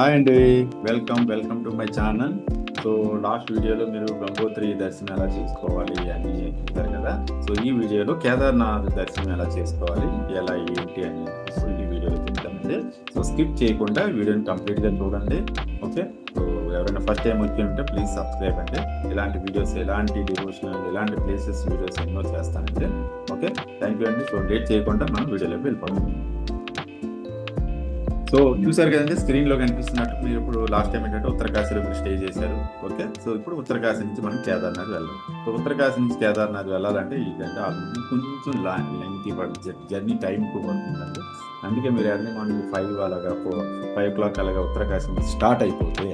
Hi అండి welcome welcome to my channel so last వీడియోలో మీరు గంగోత్రి దర్శనం ఎలా చేసుకోవాలి అని చెప్పారు కదా. సో ఈ వీడియోలో కేదార్నాథ్ దర్శనం ఎలా చేసుకోవాలి ఎలా ఏంటి అని సో ఈ వీడియోలో చెప్తామండి సో స్కిప్ చేయకుండా వీడియోని కంప్లీట్గా చూడండి. ఓకే సో ఎవరైనా ఫస్ట్ టైం వచ్చి ఉంటే ప్లీజ్ సబ్స్క్రైబ్ అండి. ఇలాంటి వీడియోస్ ఎలాంటి డివోషనల్ ఎలాంటి ప్లేసెస్ వీడియోస్ ఎన్నో చేస్తానండి. ఓకే థ్యాంక్ యూ అండి. సో డేట్ చేయకుండా మనం వీడియోలోకి వెళ్ళిపోతాం సో చూసారు కదండి స్క్రీన్లో కనిపిస్తున్నట్టు మీరు ఇప్పుడు లాస్ట్ టైం ఏంటంటే ఉత్తరకాశీలో మీరు స్టే చేశారు. ఓకే సో ఇప్పుడు ఉత్తరకాశీ నుంచి మనం కేదార్నాథ్ వెళ్ళాలి. సో ఉత్తరకాశీ నుంచి కేదార్నాథ్ వెళ్ళాలంటే ఇదంటే ఆల్రెడీ కొంచెం లెంగ్తీ పడుతుంది జర్నీ టైం కూడా పడుతుందండి. అందుకే మీరు ఎర్లీ మార్నింగ్ ఫైవ్ అలాగా ఫోర్ ఫైవ్ ఓ క్లాక్ అలాగా ఉత్తరకాశీ నుంచి స్టార్ట్ అయిపోతే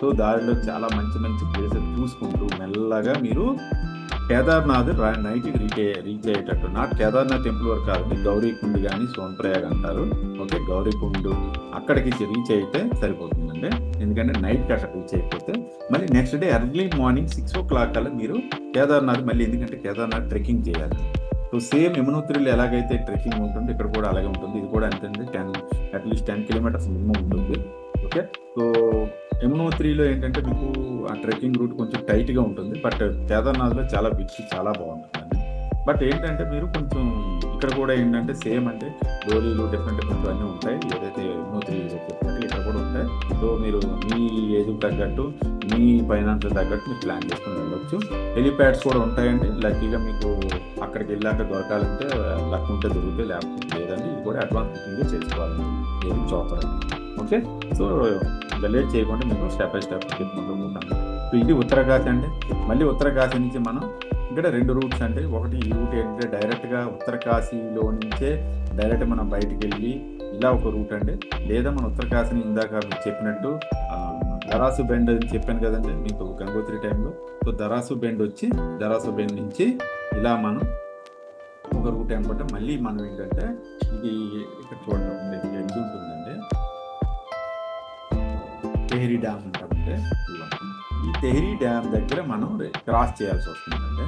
సో దారిలో చాలా మంచి మంచి ప్లేసెస్ చూసుకుంటూ మెల్లగా మీరు కేదార్నాథ్ నైట్కి రీచ్ రీచ్ అయ్యేటట్టు. నాట్ కేదార్నాథ్ టెంపుల్ వరకు కాదు గౌరీకుండ్ కానీ సోన్ప్రయాగ్ అంటారు. ఓకే గౌరీకుండ్ అక్కడికి రీచ్ అయితే సరిపోతుందండి. ఎందుకంటే నైట్కి అక్కడ రీచ్ అయిపోతే. మళ్ళీ next day early morning six o'clock కల్లా మీరు కేదార్నాథ్ మళ్ళీ ఎందుకంటే కేదార్నాథ్ ట్రెక్కింగ్ చేయాలి. సో సేమ్ యమునోత్రిలో ఎలాగైతే ట్రెక్కింగ్ ఉంటుంది ఇక్కడ కూడా అలాగే ఉంటుంది. ఇది కూడా ఎంతండి ten at least ten kilometres minimum ఉంటుంది. ఓకే సో యమునోత్రిలో ఏంటంటే మీకు ఆ ట్రెక్కింగ్ రూట్ కొంచెం టైట్గా ఉంటుంది. బట్ కేదార్నాథ్లో చాలా బిచ్ చాలా బాగుంటుందండి. బట్ ఏంటంటే మీరు కొంచెం ఇక్కడ కూడా ఏంటంటే సేమ్ అంటే డోలీలు డిఫరెంట్ డిఫరెంట్ అన్నీ ఉంటాయి. ఏదైతే యమునోత్రి చెప్పినట్టు ఇక్కడ కూడా ఉంటాయి. సో మీరు మీ ఏజ్కి తగ్గట్టు మీ ఫైనాన్షియల్ తగ్గట్టు మీరు ప్లాన్ చేసుకుని వెళ్ళొచ్చు. హెలిప్యాడ్స్ కూడా ఉంటాయండి. లక్కీగా మీకు అక్కడికి వెళ్ళాక దొరకాలంటే లక్ ఉంటే దొరికితే లేకపోతే లేదండి ఇది కూడా అడ్వాన్స్ బుకింగ్ చేసుకోవాలి. ఏది చోపర్ ఓకే? సో ఇంకా చేయకుండా మీకు స్టెప్ బై స్టెప్ చెప్పుకుంటూ పోతాను సో ఇది ఉత్తరకాశి అంటే మళ్ళీ ఉత్తరకాశి నుంచి మనం ఇక్కడ రెండు రూట్స్ అంటే ఒకటి ఈ రూట్ ఏంటంటే డైరెక్ట్గా ఉత్తరకాశీలో నుంచే డైరెక్ట్ మనం బయటికి వెళ్ళి ఇలా ఒక రూట్ అండి లేదా మన ఉత్తరకాశిని ఇందాక మీకు చెప్పినట్టు దరాసు బెండ్ అని చెప్పాను కదండి మీకు గంగోత్రి టైంలో. సో దరాసు బెండ్ వచ్చి దరాసు బెండ్ నుంచి ఇలా మనం ఒక రూట్ అనమాట మళ్ళీ మనం ఏంటంటే ఇది ఇక్కడ చూడండి ఇది ఉంటుంది తెహరీ డ్యామ్ ఉంటుందంటే ఈ తెహరీ డ్యామ్ దగ్గర మనం క్రాస్ చేయాల్సి వస్తుందంటే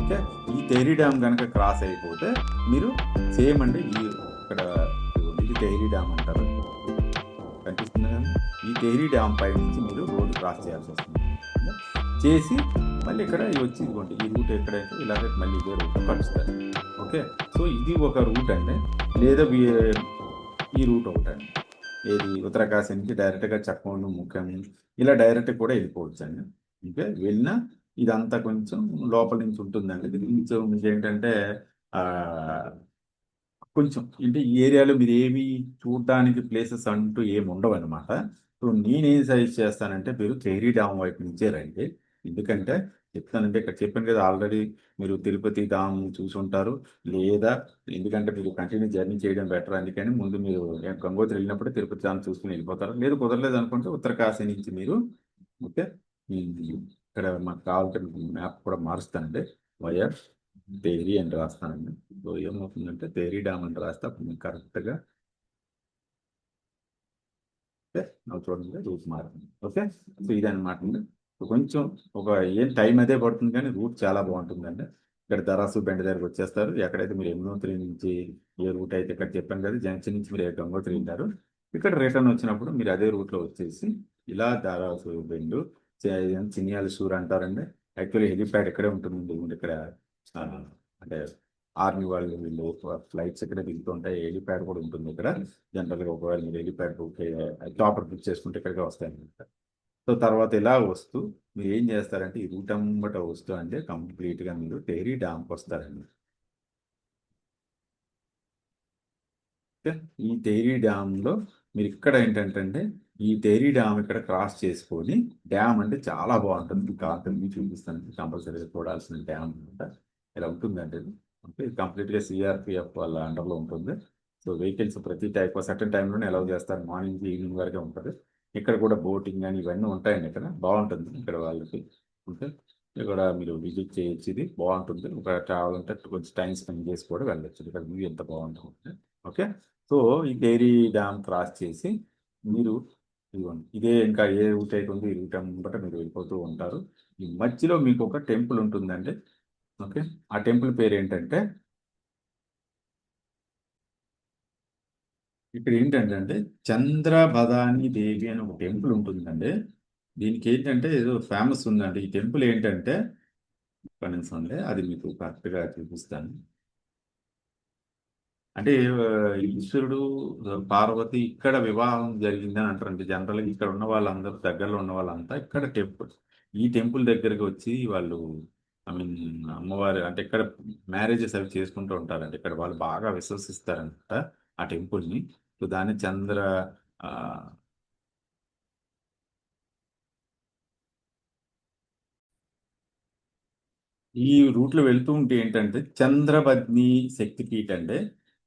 ఓకే? ఈ తెహరీ డ్యామ్ కనుక క్రాస్ అయిపోతే మీరు సేమ్ అండి ఈ ఇక్కడ ఇది తెహరీ డ్యామ్ అంటారు. కనిపిస్తుంది కానీ ఈ తెహరీ డ్యామ్ పై నుంచి మీరు రోడ్డు క్రాస్ చేయాల్సి వస్తుంది. చేసి మళ్ళీ ఇక్కడ వచ్చి ఇదిగోండి ఈ రూట్ ఎక్కడైతే ఇలాగే మళ్ళీ ఇదే రూట్ కలుస్తారు. ఓకే? సో ఇది ఒక రూట్ అండి. లేదా ఈ రూట్ ఒకటి అండి ఏది? ఉత్తరకాశీ నుంచి డైరెక్ట్గా చక్కోండు ముఖ్యం ఇలా డైరెక్ట్ కూడా వెళ్ళిపోవచ్చు అండి ఓకే? వెళ్ళినా ఇదంతా కొంచెం లోపల నుంచి ఉంటుందండి. కొంచెం ఏంటంటే కొంచెం అంటే ఈ ఏరియాలో మీరు ఏమి చూడడానికి ప్లేసెస్ అంటూ ఏమి ఉండవు అనమాట సో నేనేం సజెస్ట్ చేస్తానంటే మీరు కేరీ డ్యామ్ వైపు నుంచే రండి. ఎందుకంటే చెప్తానంటే ఇక్కడ చెప్పాను కదా ఆల్రెడీ మీరు తిరుపతి ధామ్ చూసి ఉంటారు లేదా ఎందుకంటే మీరు కంటిన్యూ జర్నీ చేయడం బెటర్ అందుకని ముందు మీరు గంగోత్రి వెళ్ళినప్పుడు తిరుపతి ధామ్ చూసుకుని వెళ్ళిపోతారు. లేదు కుదరలేదు అనుకుంటే ఉత్తరకాశీ నుంచి మీరు ఓకే? ఇక్కడ మాకు కావాల్సిన మ్యాప్ కూడా మారుస్తానండి. వైఆర్ తేరీ అని రాస్తానండి. సో ఏమవుతుందంటే తేరీ డ్యామ్ అని రాస్తే అప్పుడు మీకు కరెక్ట్గా ఓకే? నాకు చూడండి రూట్ మారుతుంది. ఓకే? సో ఇదన్నమాట అండి. కొంచెం ఒక ఏం టైం అదే పడుతుంది కానీ రూట్ చాలా బాగుంటుందండి. ఇక్కడ దరాసు బెండ దగ్గరకు వచ్చేస్తారు. ఎక్కడైతే మీరు యమునోత్రి నుంచి ఏ రూట్ అయితే ఇక్కడ చెప్పాను కదా జంక్షన్ నుంచి మీరు గంగోత్రి వెళ్ళారు ఇక్కడ రిటర్న్ వచ్చినప్పుడు మీరు అదే రూట్లో వచ్చేసి ఇలా దారాసు బెండు చే- చినియాల అంటారండి. యాక్చువల్లీ హెలిప్యాడ్ ఇక్కడే ఉంటుంది ఇక్కడ అంటే ఆర్మీ వాళ్ళు వీళ్ళు ఫ్లైట్స్ ఇక్కడ దిగుతూ ఉంటాయి. హెలిప్యాడ్ కూడా ఉంటుంది ఇక్కడ. జనరల్గా ఒకవేళ మీరు హెలిప్యాడ్ బుక్ టాపర్ బుక్ చేసుకుంటే ఇక్కడికి వస్తాయి అనమాట సో తర్వాత ఇలా వస్తూ మీరు ఏం చేస్తారంటే ఈ రూట్ అంబట వస్తూ అంటే కంప్లీట్గా మీరు టేరీ డ్యామ్కి వస్తారండి. ఓకే ఈ తేరీ డ్యామ్లో మీరు ఇక్కడ ఏంటంటే ఈ తేరీ డ్యామ్ ఇక్కడ క్రాస్ చేసుకొని డ్యామ్ అంటే చాలా బాగుంటుంది. మీకు చూపిస్తాను. కంపల్సరీగా చూడాల్సిన డ్యామ్ అనమాట. ఇలా ఉంటుంది అంటే ఓకే ఇది కంప్లీట్గా సిఆర్పిఎఫ్ వాళ్ళ అండర్లో ఉంటుంది. సో వెహికల్స్ ప్రతి టైప్ సర్టన్ టైంలోనే అలౌ చేస్తారు. మార్నింగ్ ఈవినింగ్ వరకే ఉంటుంది. ఇక్కడ కూడా బోటింగ్ అని ఇవన్నీ ఉంటాయండి ఇక్కడ. బాగుంటుంది ఇక్కడ వాళ్ళకి. ఉంటే ఇక్కడ మీరు విజిట్ చేయొచ్చు ఇది. బాగుంటుంది. ఒక ట్రావెల్ అంటే కొంచెం టైం స్పెండ్ చేసి కూడా వెళ్ళొచ్చు. ఇక్కడ వ్యూ ఎంత బాగుంటుంది. ఓకే సో ఈ డైరీ డ్యామ్ క్రాస్ చేసి మీరు ఇదిగోండి. ఇదే ఇంకా ఏ రూట్ అయితే ఉంది ఈ రూట్ బట్ట మీరు వెళ్ళిపోతూ ఉంటారు. ఈ మధ్యలో మీకు ఒక టెంపుల్ ఉంటుందండి. ఓకే ఆ టెంపుల్ పేరు ఏంటంటే ఇక్కడ ఏంటంటే అంటే చంద్రబదాని దేవి అని ఒక టెంపుల్ ఉంటుందండి. దీనికి ఏంటంటే ఏదో ఫేమస్ ఉందండి. ఈ టెంపుల్ ఏంటంటే ఒక్క నిమిషం అండి అది మీకు కరెక్ట్గా చూపిస్తాను. అంటే ఈశ్వరుడు పార్వతి ఇక్కడ వివాహం జరిగిందని అంటారండి. జనరల్గా ఇక్కడ ఉన్న వాళ్ళందరూ దగ్గరలో ఉన్న వాళ్ళంతా ఇక్కడ టెంపుల్ ఈ టెంపుల్ దగ్గరికి వచ్చి వాళ్ళు ఐ మీన్ అమ్మవారు అంటే ఇక్కడ మ్యారేజెస్ అవి చేసుకుంటూ ఉంటారండి. ఇక్కడ వాళ్ళు బాగా విశ్వసిస్తారంట ఆ టెంపుల్ని. సో దాన్ని చంద్ర ఆ, ఈ రూట్లో వెళ్తూ ఉంటే ఏంటంటే చంద్రబద్ని శక్తిపీఠ అంటే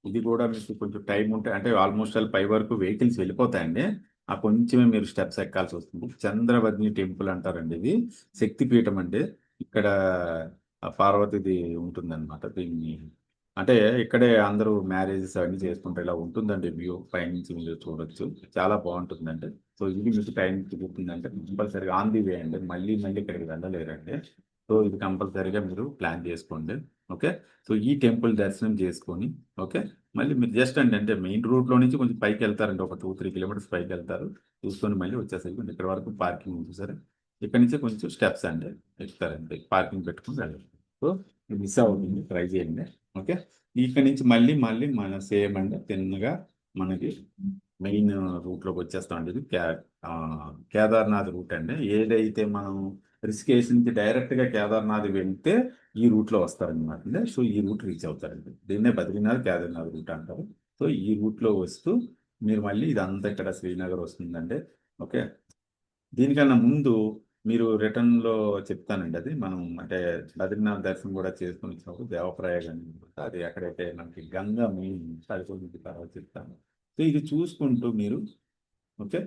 ఇది కూడా మీకు కొంచెం టైం ఉంటే అంటే ఆల్మోస్ట్ ఆల్ పై వరకు వెహికల్స్ వెళ్ళిపోతాయండి. ఆ కొంచెమే మీరు స్టెప్స్ ఎక్కాల్సి వస్తుంది. చంద్రబద్ని టెంపుల్ అంటారండి ఇది. శక్తిపీఠం అండి. ఇక్కడ ఆ పార్వతిది ఉంటుందన్నమాట దీన్ని. అంటే ఇక్కడే అందరూ మ్యారేజెస్ అవన్నీ చేసుకుంటే ఇలా ఉంటుందండి. వ్యూ పైనుంచి మీరు చూడొచ్చు. చాలా బాగుంటుందండి. సో ఇది మీకు టైం కుదురుతుందంటే కంపల్సరీగా ఆన్ ది వే అండి. మళ్ళీ మళ్ళీ ఇక్కడికి వెళ్ళలేరండి. సో ఇది కంపల్సరీగా మీరు ప్లాన్ చేసుకోండి. ఓకే? సో ఈ టెంపుల్ దర్శనం చేసుకొని ఓకే? మళ్ళీ మీరు జస్ట్ అండి అంటే మెయిన్ రూట్లో నుంచి కొంచెం పైకి వెళ్తారండి. ఒక టూ త్రీ కిలోమీటర్స్ పైకి వెళ్తారు. చూసుకొని మళ్ళీ వచ్చేసరికి ఇక్కడ వరకు పార్కింగ్ ఉంది సరే. ఇక్కడ నుంచి కొంచెం స్టెప్స్ అండి ఎక్కుతారండి. పార్కింగ్ పెట్టుకుని వెళ్ళండి. సో మిస్ అవుతుంది. ట్రై చేయండి. ఓకే ఇక్కడ నుంచి మళ్ళీ మళ్ళీ మన సేమ్ అంటే తిన్నగా మనకి మెయిన్ రూట్లోకి వచ్చేస్తామండి ఇది కే కేదార్నాథ్ రూట్ అండి. ఏదైతే మనం రిషికేశ్ నుంచి డైరెక్ట్గా కేదార్నాథ్ వెళ్తే ఈ రూట్లో వస్తారనమాట అంటే సో ఈ రూట్ రీచ్ అవుతారండి. దీన్నే బద్రీనాథ్ కేదార్నాథ్ రూట్ అంటారు. సో ఈ రూట్లో వస్తూ మీరు మళ్ళీ ఇదంతా ఇక్కడ శ్రీనగర్ వస్తుందండి. ఓకే దీనికన్నా ముందు మీరు రిటర్న్లో చెప్తానండి అది. మనం అంటే బద్రీనాథ్ దర్శనం కూడా చేసుకుని వచ్చినప్పుడు దేవప్రయాగం అది ఎక్కడైతే మనకి గంగా మెయిన్ అది కొంచెం తర్వాత చెప్తాను. సో ఇది చూసుకుంటూ మీరు ఓకే?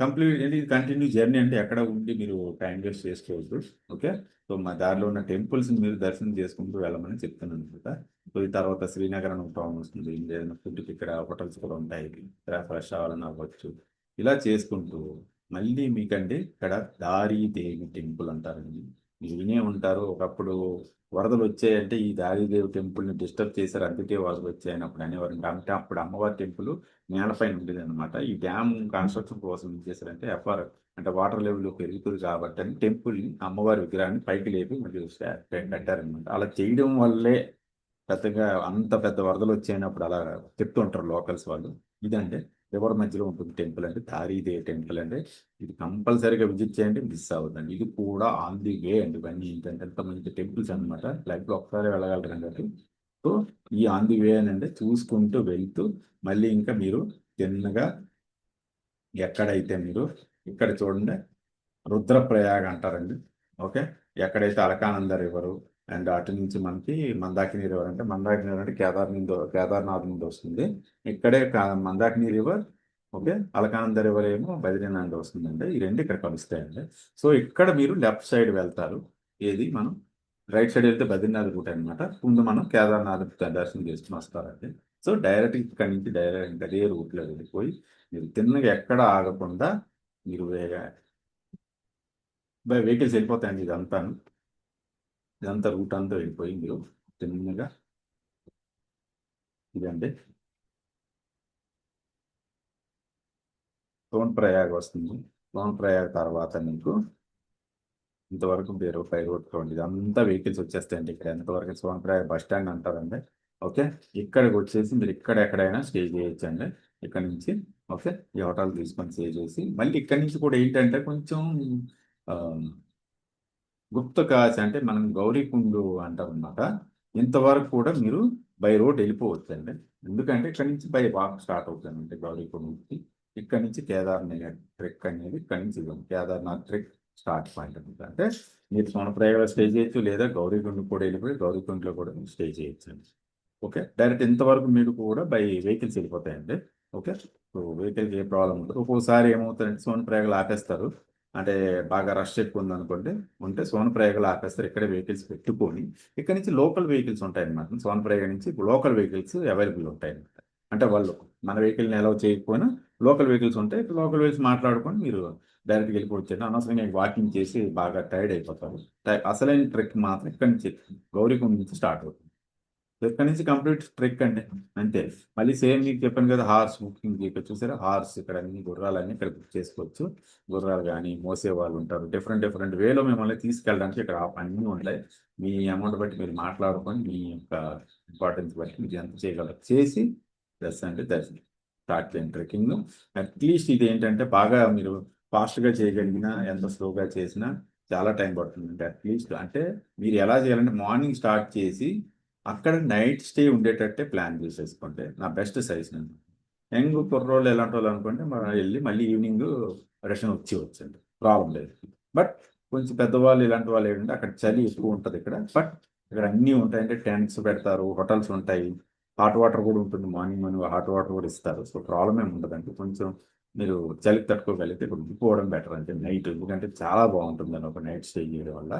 కంప్లీట్ ఇది కంటిన్యూ జర్నీ అంటే ఎక్కడ ఉండి మీరు టైం వేస్ట్ చేసుకోవద్దు ఓకే? సో మా దారిలో ఉన్న టెంపుల్స్ని మీరు దర్శనం చేసుకుంటూ వెళ్ళమని చెప్తున్నాను అనమాట సో ఈ తర్వాత శ్రీనగర్ అని ఒక టౌన్ వస్తుంది. ఏదైనా ఫుడ్కి ఇక్కడ హోటల్స్ కూడా ఉంటాయి. ఫ్రెష్ అవ్వాలని అవ్వచ్చు. ఇలా చేసుకుంటూ మళ్ళీ మీకంటే ఇక్కడ దారిదేవి టెంపుల్ అంటారండి. మీరు వినే ఉంటారు. ఒకప్పుడు వరదలు వచ్చాయంటే ఈ దారిదేవి టెంపుల్ని డిస్టర్బ్ చేశారు. అందుకే వరదలు వచ్చాయని అప్పుడు అనేవారు. అంటే అప్పుడు అమ్మవారి టెంపుల్ నేలపైన ఉండేది అనమాట ఈ డ్యామ్ కన్స్ట్రక్షన్ కోసం ఏం చేశారంటే ఎఫ్ఆర్ అంటే వాటర్ లెవెల్ పెరుగుతుంది కాబట్టి అని టెంపుల్ని అమ్మవారి విగ్రహాన్ని పైకి లేపి మళ్ళీ కట్టారనమాట అలా చేయడం వల్లే పెద్దగా అంత పెద్ద వరదలు వచ్చాయనప్పుడు అలా చెప్తుంటారు లోకల్స్ వాళ్ళు. ఇదంటే రివర్ మధ్యలో ఉంటుంది టెంపుల్ అంటే? దారీదే టెంపుల్ అంటే? ఇది కంపల్సరీగా విజిట్ చేయండి మిస్ అవ్వదండి ఇది కూడా ఆన్ ది వే అండి. ఇవన్నీ ఏంటంటే ఎంత మంచి టెంపుల్స్ అనమాట లైఫ్లో ఒకసారి వెళ్ళగలరు కాబట్టి. సో ఈ ఆన్ ది వే అని అంటే చూసుకుంటూ వెళ్తూ మళ్ళీ ఇంకా మీరు చిన్నగా ఎక్కడైతే మీరు ఇక్కడ చూడండి రుద్రప్రయాగ అంటారండి. ఓకే? ఎక్కడైతే అలకానంద రివరు అండ్ అటు నుంచి మనకి మందాకిని రివర్ అంటే మందాకిని రివర్ అంటే కేదార్ని కేదార్నాథ్ నుండి వస్తుంది. ఇక్కడే Mandakini Mandakini river okay? Alaknanda river ఏమో బద్రీనాథ్ వస్తుందండి ఈ రెండు ఇక్కడ కలుస్తాయండి. సో ఇక్కడ మీరు లెఫ్ట్ సైడ్ వెళ్తారు. ఏది? మనం రైట్ సైడ్ వెళ్తే బద్రీనాథ్ రూట్ అనమాట ముందు మనం కేదార్నాథ్ దర్శనం చేసుకుని వస్తారండి. సో డైరెక్ట్ ఇక్కడ నుంచి డైరెక్ట్ అదే రూట్లో వెళ్ళిపోయి మీరు తిన్నగా ఎక్కడ ఆగకుండా మీరు బై వెహికల్స్ వెళ్ళిపోతాయండి ఇదంతా ఇదంతా రూట్ అంతా వెళ్ళిపోయి మీరు తిన్నగా ఇదండి. తోన్ ప్రయాగ్ వస్తుంది. తోన్ ప్రయాగ్ తర్వాత నీకు ఇంతవరకు మీరు పై రోడ్ చూడండి ఇదంతా వెహికల్స్ వచ్చేస్తాయండి ఇక్కడ. ఎంతవరకు సోన్ ప్రయాగ్ బస్ స్టాండ్ అంటారండి. ఓకే? ఇక్కడికి వచ్చేసి మీరు ఇక్కడ ఎక్కడైనా స్టే చేయొచ్చండి. ఇక్కడ నుంచి ఓకే? ఈ హోటల్ తీసుకొని స్టే చేసి మళ్ళీ ఇక్కడ నుంచి కూడా ఏంటంటే కొంచెం గుప్త కాశ అంటే మనం గౌరీకుండు అంటాం అనమాట ఇంతవరకు కూడా మీరు బై రోడ్ వెళ్ళిపోవచ్చు అండి ఎందుకంటే ఇక్కడ నుంచి బై వాక్ స్టార్ట్ అవుతానండి అంటే గౌరీకుండు నుంచి ఇక్కడ నుంచి కేదార్నాథ్ ట్రెక్ అనేది ఇక్కడ నుంచి కేదార్నాథ్ ట్రెక్ స్టార్ట్ పాయింట్ అనమాట. అంటే మీరు సోనప్రయాగలో స్టే చేయొచ్చు లేదా గౌరీకుండు కూడా వెళ్ళిపోయి గౌరీకుండలో కూడా స్టే చేయొచ్చు అండి ఓకే? డైరెక్ట్ ఇంతవరకు మీరు కూడా బై వెహికల్స్ వెళ్ళిపోతాయండి. ఓకే? సో వెహికల్కి ఏ ప్రాబ్లం ఉండదు. ఒక్కోసారి ఏమవుతుందంటే సోనప్రయాగలు ఆపేస్తారు. అంటే బాగా రష్ ఎక్కువ ఉంది అనుకోండి ఉంటే సోనప్రయాగలు ఆపేస్తారు. ఇక్కడే వెహికల్స్ పెట్టుకొని ఇక్కడ నుంచి లోకల్ వెహికల్స్ ఉంటాయి అనమాట సోనప్రయాగ నుంచి లోకల్ వెహికల్స్ అవైలబుల్ ఉంటాయి అనమాట అంటే వాళ్ళు మన వెహికల్ని అలౌ చేయకపోయినా లోకల్ వెహికల్స్ ఉంటాయి లోకల్ వెహికల్స్ మాట్లాడుకొని మీరు డైరెక్ట్గా వెళ్ళిపోవచ్చు అనవసరంగా వాకింగ్ చేసి బాగా టైర్డ్ అయిపోతారు. అసలైన ట్రెక్ మాత్రం ఇక్కడ నుంచి గౌరీకుండ నుంచి స్టార్ట్ అవుతుంది. ఇక్కడ నుంచి కంప్లీట్ ట్రెక్ అండి. అంతే. మళ్ళీ సేమ్ మీకు చెప్పాను కదా హార్స్ బుకింగ్ ఇక్కడ చూసారా? హార్స్ ఇక్కడ అన్ని గుర్రాలన్నీ ఇక్కడ బుక్ చేసుకోవచ్చు. గుర్రాలు కానీ మోసే వాళ్ళు ఉంటారు. డిఫరెంట్ డిఫరెంట్ వేలో మిమ్మల్ని తీసుకెళ్ళడానికి ఇక్కడ అన్నీ ఉంటాయి. మీ అమౌంట్ బట్టి మీరు మాట్లాడుకొని మీ యొక్క ఇంపార్టెన్స్ బట్టి మీరు ఎంత చేయగలరు? చేసి దర్శనండి అంటే దర్శనం. స్టార్ట్ చేయండి ట్రెక్కింగ్ అట్లీస్ట్ ఇది ఏంటంటే బాగా మీరు ఫాస్ట్గా చేయగలిగినా ఎంత స్లోగా చేసినా చాలా టైం పడుతుంది అంటే అట్లీస్ట్ అంటే మీరు ఎలా చేయాలంటే మార్నింగ్ స్టార్ట్ చేసి అక్కడ నైట్ స్టే ఉండేటట్టే ప్లాన్ చేసేసుకుంటే నా బెస్ట్ సైజ్ నేను యంగ్ కుర్రోళ్ళు ఎలాంటి వాళ్ళు అనుకుంటే మనం వెళ్ళి మళ్ళీ ఈవినింగ్ రిటర్న్ వచ్చి వచ్చండి ప్రాబ్లం లేదు. బట్ కొంచెం పెద్దవాళ్ళు ఇలాంటి వాళ్ళు ఏంటంటే అక్కడ చలి ఎక్కువ ఉంటుంది ఇక్కడ. బట్ ఇక్కడ అన్నీ ఉంటాయి అంటే టెంట్స్ పెడతారు హోటల్స్ ఉంటాయి. హాట్ వాటర్ కూడా ఉంటుంది. మార్నింగ్ మార్నింగ్ హాట్ వాటర్ కూడా ఇస్తారు. సో ప్రాబ్లం ఏమి ఉండదండి కొంచెం మీరు చలికి తట్టుకోగలిగితే ఇక్కడ ఉండిపోవడం బెటర్ అంటే నైట్ ఎందుకంటే చాలా బాగుంటుంది అని ఒక నైట్ స్టే చేయడం వల్ల.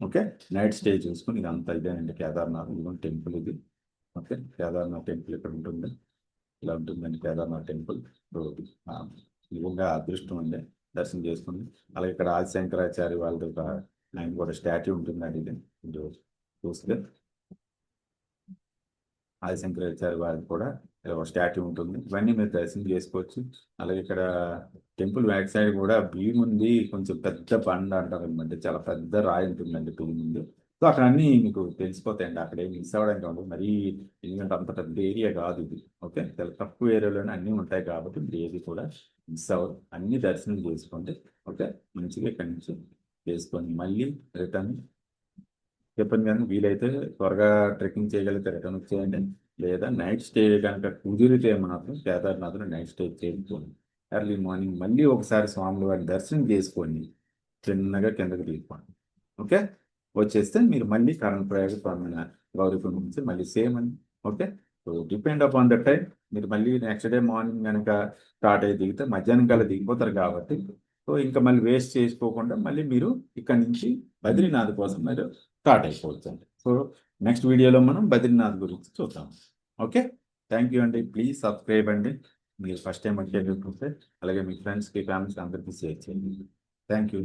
ఓకే? నైట్ స్టే చూసుకుని ఇదంతా ఇదేనండి. కేదార్నాథ్ ఇదిగోండి టెంపుల్ ఇది. ఓకే? కేదార్నాథ్ టెంపుల్ ఇక్కడ ఉంటుంది. ఇలా ఉంటుందండి కేదార్నాథ్ టెంపుల్. నిజంగా అదృష్టం ఉంది దర్శనం చేసుకుని అలాగే ఇక్కడ ఆదిశంకరాచార్య వాళ్ళది ఒక ఆయన కూడా స్టాట్యూ ఉంటుందండి ఇది. ఇది చూస్తే ఆదిశంకరాచార్య వారికి కూడా ఒక స్టాట్యూ ఉంటుంది. ఇవన్నీ మీరు దర్శనం చేసుకోవచ్చు. అలాగే ఇక్కడ టెంపుల్ బ్యాక్ సైడ్ కూడా భీమ్ ఉంది. కొంచెం పెద్ద బండ అంటారు. అనమాట చాలా పెద్ద రాయి ఉంటుందండి భీమ్ ఉంది సో అక్కడ అన్నీ మీకు తెలిసిపోతాయండి. అక్కడ ఏం మిస్ అవ్వడానికి ఉండదు మరీ ఎందుకంటే అంత పెద్ద ఏరియా కాదు ఇది. ఓకే? చాలా తక్కువ ఏరియాలోనే అన్నీ ఉంటాయి కాబట్టి మీరు ఏది కూడా మిస్ అవ్వదు అన్ని దర్శనం చేసుకోండి. ఓకే? మంచిగా ఇక్కడి నుంచి చేసుకొని మళ్ళీ రిటర్న్ చెప్పండి కానీ వీలైతే త్వరగా ట్రెక్కింగ్ చేయగలిగితే రిటర్న్ వచ్చేయండి. లేదా నైట్ స్టే కనుక కుదిరితే మాత్రం కేదార్నాథ్ని నైట్ స్టే చేసుకోండి ఎర్లీ మార్నింగ్ మళ్ళీ ఒకసారి స్వామి వారి దర్శనం చేసుకొని చిన్నగా కిందకి దిగిపోండి. ఓకే? వచ్చేస్తే మీరు మళ్ళీ కరణ్ ప్రయోగ స్వామి గౌరీపురం నుంచి మళ్ళీ సేమ్ అని okay? So depend upon the time. మీరు మళ్ళీ నెక్స్ట్ డే మార్నింగ్ కనుక స్టార్ట్ అయ్యి దిగితే మధ్యాహ్నం కల్లా దిగిపోతారు కాబట్టి సో ఇంకా మళ్ళీ వేస్ట్ చేసుకోకుండా మళ్ళీ మీరు ఇక్కడ నుంచి బద్రీనాథ్ కోసం మీరు స్టార్ట్ అయిపోవచ్చండి. సో నెక్స్ట్ వీడియోలో మనం బద్రీనాథ్ గురించి చూద్దాం. ఓకే? థ్యాంక్ యూ అండి. ప్లీజ్ సబ్స్క్రైబ్ అండి. మీరు ఫస్ట్ టైం వచ్చే అలాగే మీ ఫ్రెండ్స్కి ఫ్యామిలీస్కి అందరికీ షేర్ చేయండి. Thank you.